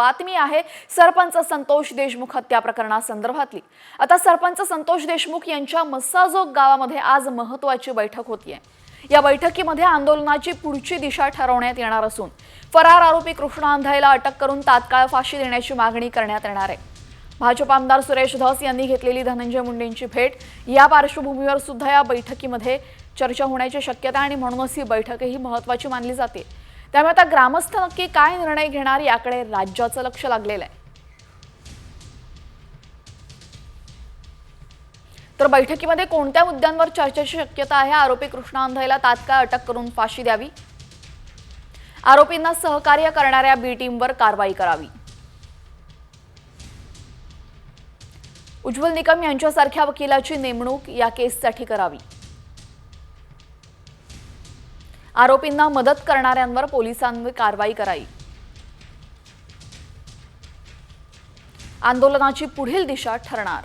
बातमी आहे सरपंच संतोष देशमुख हत्या प्रकरणासंदर्भातली. आता सरपंच संतोष देशमुख यांच्या मस्साजोग गावामध्ये आज महत्वाची बैठक होतीये. या बैठकीमध्ये आंदोलनाची पुढची दिशा ठरवण्यात येणार असून फरार आरोपी कृष्णा अंधाईला अटक करून तात्काळ फाशी देण्याची मागणी करण्यात येणार आहे. भाजप आमदार सुरेश धस यांनी घेतलेली धनंजय मुंडेंची भेट या पार्श्वभूमीवर सुद्धा या बैठकीमध्ये चर्चा होण्याची शक्यता आणि म्हणूनच ही बैठकही महत्वाची मानली जाते. त्यामुळे आता ग्रामस्थ नक्की काय निर्णय घेणार याकडे राज्याचं लक्ष लागलेलं आहे. तर बैठकीमध्ये कोणत्या मुद्द्यांवर चर्चेची शक्यता आहे? आरोपी कृष्णा अंधाईला तात्काळ अटक करून फाशी द्यावी. आरोपींना सहकार्य करणाऱ्या बी टीमवर कारवाई करावी. उज्ज्वल निकम यांच्यासारख्या वकिलाची नेमणूक या केससाठी करावी. आरोपींना मदत करणाऱ्यांवर पोलिसांवर कारवाई करावी. आंदोलनाची पुढील दिशा ठरणार.